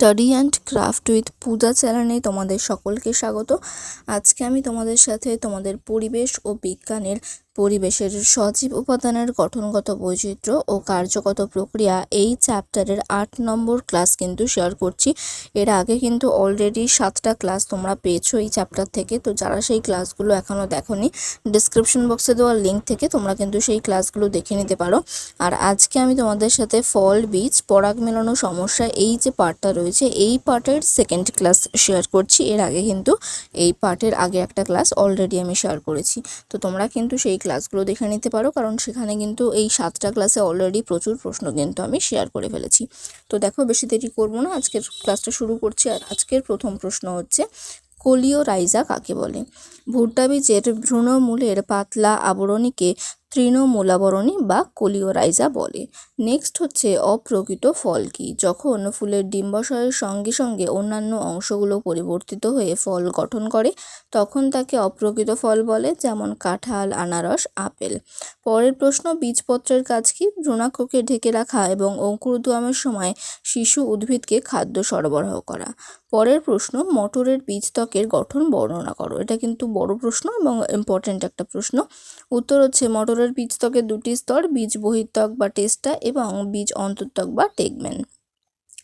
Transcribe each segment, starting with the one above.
Study and craft with Puja চ্যানেলে তোমাদের সকলকে স্বাগত। আজকে আমি তোমাদের সাথে তোমাদের পরিবেশ ও বিজ্ঞানের পরিবেশের সজীব উপাদানের গঠনগত বৈচিত্র্য ও কার্যগত প্রক্রিয়া, এই চ্যাপ্টারের আট নম্বর ক্লাস কিন্তু শেয়ার করছি। এর আগে কিন্তু অলরেডি সাতটা ক্লাস তোমরা পেয়েছ এই চ্যাপ্টার থেকে, তো যারা সেই ক্লাসগুলো এখনও দেখোনি ডিসক্রিপশন বক্সে দেওয়া লিঙ্ক থেকে তোমরা কিন্তু সেই ক্লাসগুলো দেখে নিতে পারো। আর আজকে আমি তোমাদের সাথে ফল, বীজ, পরাগ মেলানো সমস্যা, এই যে পার্টটা রয়েছে, এই পার্টের সেকেন্ড ক্লাস শেয়ার করছি। এর আগে কিন্তু এই পার্টের আগে একটা ক্লাস অলরেডি আমি শেয়ার করেছি। তো তোমরা কিন্তু সেই ক্লাসগুলো দেখে নিতে পারো, কারণ সেখানে কিন্তু এই সাতটা ক্লাসে অলরেডি প্রচুর প্রশ্ন কিন্তু আমি শেয়ার করে ফেলেছি। তো দেখো, বেশি দেরি করব না, আজকের ক্লাসটা শুরু করছি। আর আজকের প্রথম প্রশ্ন হচ্ছে কোলিও রাইজা কাকে বলে? ভুট্টা বীজের ভ্রূণমূলের পাতলা আবরণীকে তৃণমূলাবরণী বা কোলিওরাইজা বলে। নেক্সট হচ্ছে অপ্রকৃত ফল কি? যখন ফুলের ডিম্বাশয়ের সঙ্গে সঙ্গে অন্যান্য অংশগুলো পরিবর্তিত হয়ে ফল গঠন করে, তখন তাকে অপ্রকৃত ফল বলে, যেমন কাঁঠাল, আনারস, আপেল। পরের প্রশ্ন, বীজপত্রের কাজ কি? ভ্রূণাক্ষকে ঢেকে রাখা এবং অঙ্কুরোদ্গমের সময় শিশু উদ্ভিদকে খাদ্য সরবরাহ করা। পরের প্রশ্ন, মটরের বীজত্বকের গঠন বর্ণনা করো। এটা কিন্তু বড় প্রশ্ন এবং ইম্পর্ট্যান্ট একটা প্রশ্ন। উত্তর হচ্ছে মটরের বীজত্বকের দুটি স্তর বীজ বহির্ত্বক বা টেস্টা এবং বীজ অন্তর্ত্বক বা টেগমেন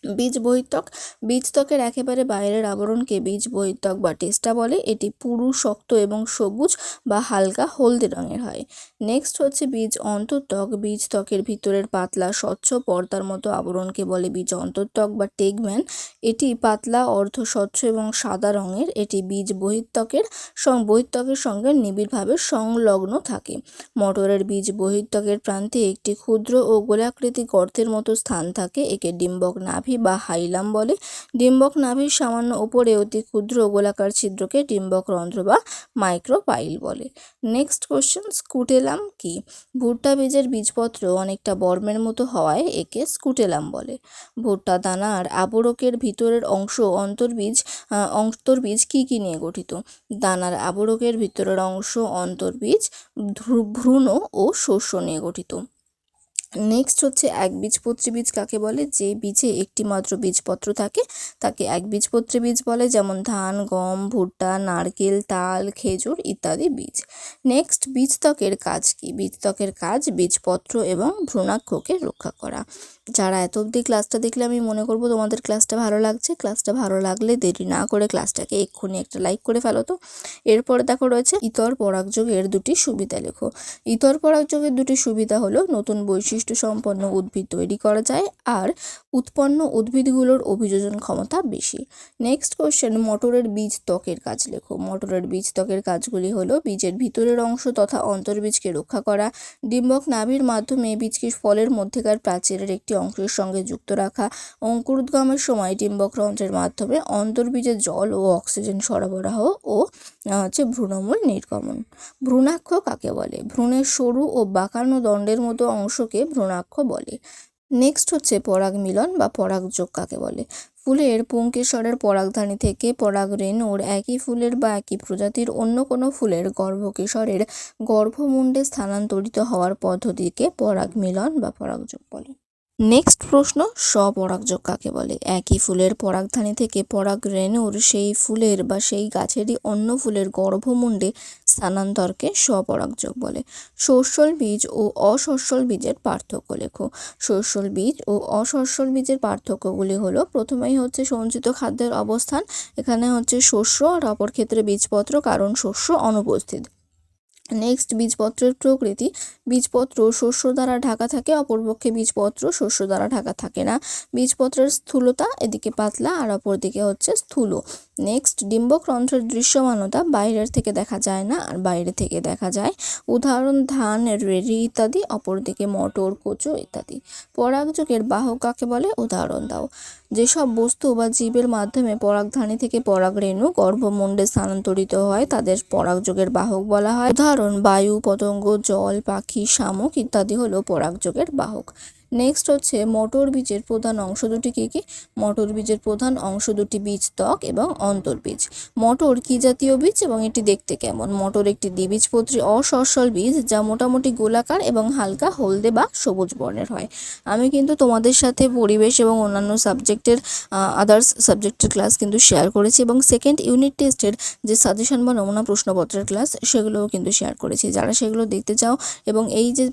বীজ বহির্ত্বক বীজত্বকের একেবারে বাইরের আবরণকে বীজ বহির্ত্বক বা টেস্টা বলে। এটি পুরু, শক্ত এবং সবুজ বা হালকা হলদে রঙের হয়। নেক্সট হচ্ছে বীজ অন্তর্ত্বক বীজ ত্বকের ভিতরের পাতলা, স্বচ্ছ পর্দার মতো আবরণকে বলে বীজ অন্তর্ত্বক বা টেগম্যান। এটি পাতলা, অর্ধ স্বচ্ছ এবং সাদা রঙের। এটি বীজ বহির্ত্বকের সং বহির্ত্বকের সঙ্গে নিবিড়ভাবে সংলগ্ন থাকে। মটরের বীজ বহির্ত্বকের প্রান্তে একটি ক্ষুদ্র ও গোলাকৃতি গর্তের মতো স্থান থাকে। একে ডিম্বক নাভি বা হাইলাম বলে। ডিম্বক নাভির সামান্য ওপরে অতি ক্ষুদ্র গোলাকার ছিদ্রকে ডিম্বক রন্ধ্র বা মাইক্রোপাইল বলে। নেক্সট কোশ্চেন, স্কুটেলাম কি? ভুট্টা বীজের বীজপত্র অনেকটা বর্মের মতো হওয়ায় একে স্কুটেলাম বলে। ভুট্টা দানার আবরকের ভিতরের অংশ অন্তর্বীজ অন্তর্বীজ কী কী নিয়ে গঠিত? দানার আবরকের ভিতরের অংশ অন্তর্বীজ ভ্রূণ ও শস্য নিয়ে গঠিত। নেক্সট হচ্ছে একবীজপত্রী বীজ কাকে বলে? যে বীজে একটি মাত্র বীজপত্র থাকে, তাকে একবীজপত্রী বীজ বলে, যেমন ধান, গম, ভুট্টা, নারকেল, তাল, খেজুর ইত্যাদি বীজ। নেক্সট বীজত্বকের কাজ কি? বীজত্বকের কাজ বীজপত্র এবং ভ্রূণাক্ষকে রক্ষা করা। যারা এত অবধি ক্লাসটা দেখলে আমি মনে করব তোমাদের ক্লাসটা ভালো লাগছে। ক্লাসটা ভালো লাগলে দেরি না করে ক্লাসটাকে এক্ষুনি একটা লাইক করে ফেলো তো। এরপরে দেখো রয়েছে ইতর পরাগযোগের দুটি সুবিধা লেখো। ইতর পরাগযোগের দুটি সুবিধা হলো নতুন বৈশিষ্ট্য সম্পন্ন উদ্ভিদ তৈরি করা যায় আর উৎপন্ন উদ্ভিদগুলোর অভিযোজন ক্ষমতা বেশি। নেক্সট কোশ্চেন মটরের বীজ ত্বকের কাজ লেখো। মটরের বীজ ত্বকের কাজগুলি হলো বীজের ভিতরের অংশ তথা অন্তর্বীজকে রক্ষা করা। ডিম্বক নাভির মাধ্যমে বীজকে ফলের মধ্যেকার প্রাচীরের একটি অংশের সঙ্গে যুক্ত রাখা। অঙ্কুরোদ্গমের সময় ডিম্বক রন্ধ্রের মাধ্যমে অন্তর্বীজে জল ও অক্সিজেন সরবরাহ ও হচ্ছে ভ্রূণমূল নির্গমন। ভ্রূণাক্ষ কাকে বলে? ভ্রূণের সরু ও বাঁকানো দণ্ডের মতো অংশকে ভ্রূণাক্ষ বলে। নেক্সট হচ্ছে পরাগ মিলন বা পরাগযোগ কাকে বলে? ফুলের পুংকেশরের পরাগধানী থেকে পরাগরেণুর একই ফুলের বা একই প্রজাতির অন্য কোনো ফুলের গর্ভকেশরের গর্ভমুণ্ডে স্থানান্তরিত হওয়ার পদ্ধতিকে পরাগ মিলন বা পরাগযোগ বলে। নেক্সট প্রশ্ন স্বপরাগযোগ কাকে বলে? একই ফুলের পরাগধানী থেকে পরাগরেণুর সেই ফুলের বা সেই গাছেরই অন্য ফুলের গর্ভমুণ্ডে স্থানান্তরকে স্বপরাগযোগ বলে। শস্যল বীজ ও অশস্যল বীজের পার্থক্য লেখো। শস্যল বীজ ও অশস্যল বীজের পার্থক্যগুলি হলো, প্রথমেই হচ্ছে সঞ্চিত খাদ্যের অবস্থান, এখানে হচ্ছে শস্য আর অপর ক্ষেত্রে বীজপত্র, কারণ শস্য অনুপস্থিত। নেক্সট বীজপত্রের প্রকৃতি, বীজপত্র শস্য দ্বারা ঢাকা থাকে, অপরপক্ষে বীজপত্র শস্য দ্বারা ঢাকা থাকে না। বীজপত্রের স্থূলতা এদিকে পাতলা আর অপরদিকে হচ্ছে স্থূল। নেক্সট ডিম্বক্রন্থের দৃশ্যমানতা বাইরের থেকে দেখা যায় না আর বাইরে থেকে দেখা যায়। উদাহরণ, ধান, রেড়ি ইত্যাদি, অপরদিকে মটর, কচু ইত্যাদি। পরাগযোগের বাহক কাকে বলে? উদাহরণ দাও। যেসব বস্তু বা জীবের মাধ্যমে পরাগধানী থেকে পরাগরেণু গর্ভমুণ্ডে স্থানান্তরিত হয়, তাদের পরাগযোগের বাহক বলা হয়। উদাহরণ, বায়ু, পতঙ্গ, জল, পাখি, শামুক ইত্যাদি হলো পরাগযোগের বাহক। নেক্সট হচ্ছে মটর বীজের প্রধান অংশ দুটি কী কী? মটর বীজের প্রধান অংশ দুটি বীজ ত্বক এবং অন্তর্বীজ মটর কী জাতীয় বীজ এবং এটি দেখতে কেমন? মটর একটি দ্বিবীজপত্রী অসস্বল বীজ যা মোটামুটি গোলাকার এবং হালকা হলদে বা সবুজ বর্ণের হয়। আমি কিন্তু তোমাদের সাথে পরিবেশ এবং অন্যান্য সাবজেক্টের আদার্স সাবজেক্টের ক্লাস কিন্তু শেয়ার করেছি এবং সেকেন্ড ইউনিট টেস্টের যে সাজেশন বা নমুনা প্রশ্নপত্রের ক্লাস সেগুলোও কিন্তু শেয়ার করেছি। যারা সেগুলো দেখতে চাও এবং এই যে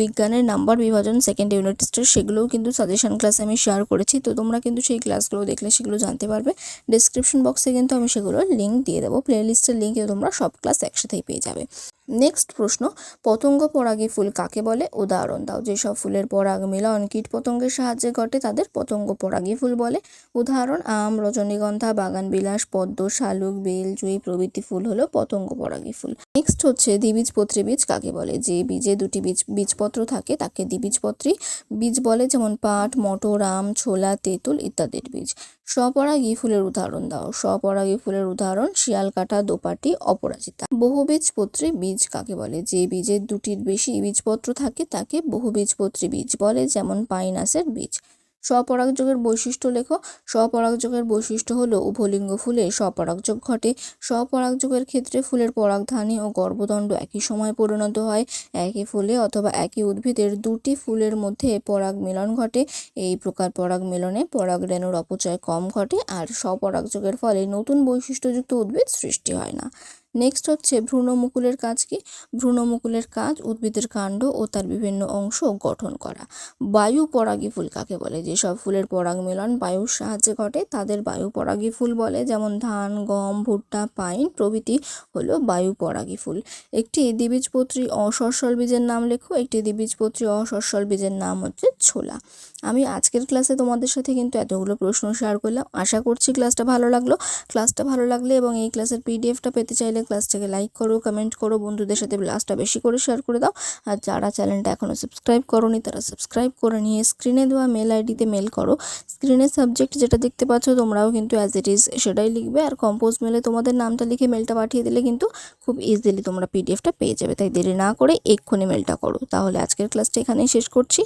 বিজ্ঞানের নাম্বার বিভাজন সেকেন্ড ইউনিট টেস্টের সেগুলোও কিন্তু সাজেশন ক্লাসে আমি শেয়ার করেছি। তো তোমরা কিন্তু সেই ক্লাসগুলো দেখলে সেগুলো জানতে পারবে। ডিসক্রিপশন বক্সে কিন্তু আমি সেগুলোর লিঙ্ক দিয়ে দেবো। প্লে লিস্টের লিঙ্কে তোমরা সব ক্লাস একসাথেই পেয়ে যাবে। নেক্সট প্রশ্ন, পতঙ্গ পরাগী ফুল কাকে বলে? উদাহরণ দাও, যেসব ফুলের পরাগ মিলন কীট পতঙ্গের সাহায্যে ঘটে, তাদের পতঙ্গ পরাগী ফুল বলে। উদাহরণ, আম, রজনীগন্ধা, বাগান বিলাস, পদ্ম, শালুক, বেল, জুঁই প্রভৃতি ফুল হলো পতঙ্গ পরাগী ফুল। নেক্সট হচ্ছে দ্বিবীজপত্রী বীজ কাকে বলে? যে বীজে দুটি বীজ, বীজপত্র থাকে, তাকে দ্বিবীজপত্রী বীজ বলে, যেমন পাট, মটর, আম, ছোলা, তেঁতুল ইত্যাদির বীজ। স্বপরাগী ফুলের উদাহরণ দাও। স্বপরাগী ফুলের উদাহরণ, শিয়ালকাটা, দোপাটি, অপরাজিতা। বহুবীজপত্রী বীজ কাকে বলে? যে বীজের দুটির বেশি বীজপত্র থাকে, তাকে বহুবীজপত্রী বীজ বলে, যেমন পাইনাসের বীজ। স্বপরাগযোগের বৈশিষ্ট্য লেখো। স্বপরাগযোগের বৈশিষ্ট্য হলো উভলিঙ্গ ফুলে স্বপরাগযোগ ঘটে। স্বপরাগযোগের ক্ষেত্রে ফুলের পরাগধানী ও গর্ভদণ্ড একই সময় পরিণত হয়। একই ফুলে অথবা একই উদ্ভিদের দুটি ফুলের মধ্যে পরাগ মিলন ঘটে। এই প্রকার পরাগ মিলনে পরাগরেণুর অপচয় কম ঘটে আর স্বপরাগযোগের ফলে নতুন বৈশিষ্ট্যযুক্ত উদ্ভিদ সৃষ্টি হয় না। নেক্সট হচ্ছে ভ্রূণমুকুলের কাজ কি? ভ্রূণমুকুলের কাজ উদ্ভিদের কাণ্ড ও তার বিভিন্ন অংশ গঠন করা। বায়ু পরাগী ফুল কাকে বলে? যেসব ফুলের পরাগ মিলন বায়ুর সাহায্যে ঘটে, তাদের বায়ু পরাগী ফুল বলে। যেমন ধান, গম, ভুট্টা, পাইন প্রভৃতি হলো বায়ু পরাগী ফুল। একটি দ্বিবীজপত্রী অসস্বল বীজের নাম লেখো, একটি দ্বিবীজপত্রী অসস্বল বীজের নাম হচ্ছে ছোলা। আমি আজকের ক্লাসে তোমাদের সাথে কিন্তু এতগুলো প্রশ্ন শেয়ার করলাম। আশা করছি ক্লাসটা ভালো লাগল। ক্লাসটা ভালো লাগলে এবং এই ক্লাসের পিডিএফটা পেতে চাইলে ক্লাসটাকে লাইক করো কমেন্ট করো, বন্ধুদের সাথে ক্লাসটা বেশি করে শেয়ার করে দাও। আর যারা চ্যানেলটা এখনও সাবস্ক্রাইব করোনি, তারা সাবস্ক্রাইব করে নিয়ে স্ক্রিনে দেওয়া মেল আইডিতে মেল করো। স্ক্রিনের সাবজেক্ট যেটা দেখতে পাচ্ছ, তোমরাও কিন্তু অ্যাজ ইট ইজ সেটাই লিখবে। আর কম্পোজ মেলে তোমাদের নামটা লিখে মেলটা পাঠিয়ে দিলে কিন্তু খুব ইজিলি তোমরা পিডিএফটা পেয়ে যাবে। তাই দেরি না করে এক্ষুনি মেলটা করো। তাহলে আজকের ক্লাসটা এখানেই শেষ করছি।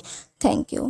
Thank you